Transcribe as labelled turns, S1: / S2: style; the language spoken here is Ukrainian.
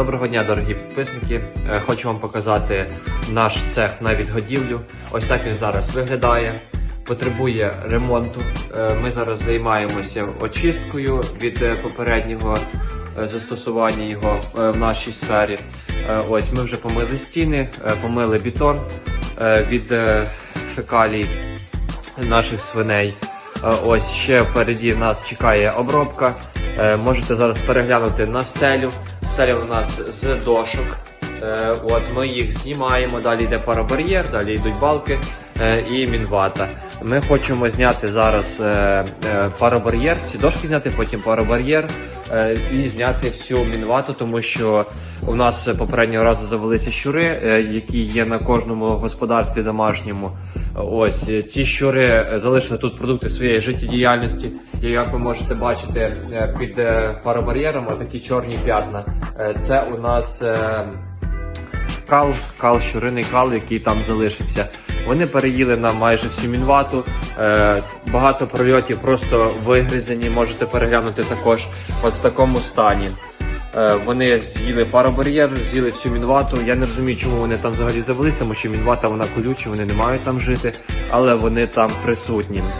S1: Доброго дня, дорогі підписники. Е, Хочу вам показати наш цех на відгодівлю. Ось так він зараз виглядає. Потребує ремонту. Е, Ми зараз займаємося очисткою від е, попереднього застосування його в нашій сфері. Ось ми вже помили стіни, помили бетон від фекалій наших свиней. Ось ще впереді нас чекає обробка. Можете зараз переглянути на стелю. Стеля у нас з дошок. Е, От ми їх знімаємо. Далі йде парабар'єр, далі йдуть балки е, і мінвата. Ми хочемо зняти зараз е, е, парабар'єр, ці дошки зняти, потім парабар'єр е, і зняти всю мінвату, тому що у нас попереднього разу завелися щури, які є на кожному господарстві домашньому. Ось ці щури залишили тут продукти своєї життєдіяльності. І як ви можете бачити під парабар'єром, такі чорні п'ятна. Це у нас кал, кал, щуриний кал, який там залишився. Вони переїли нам майже всю мінвату. Е, багато прольотів просто вигризані, можете переглянути також от в такому стані. Е, Вони з'їли паробар'єр, з'їли всю мінвату. Я не розумію, чому вони там взагалі завелись, тому що мінвата вона колюча, вони не мають там жити, але вони там присутні.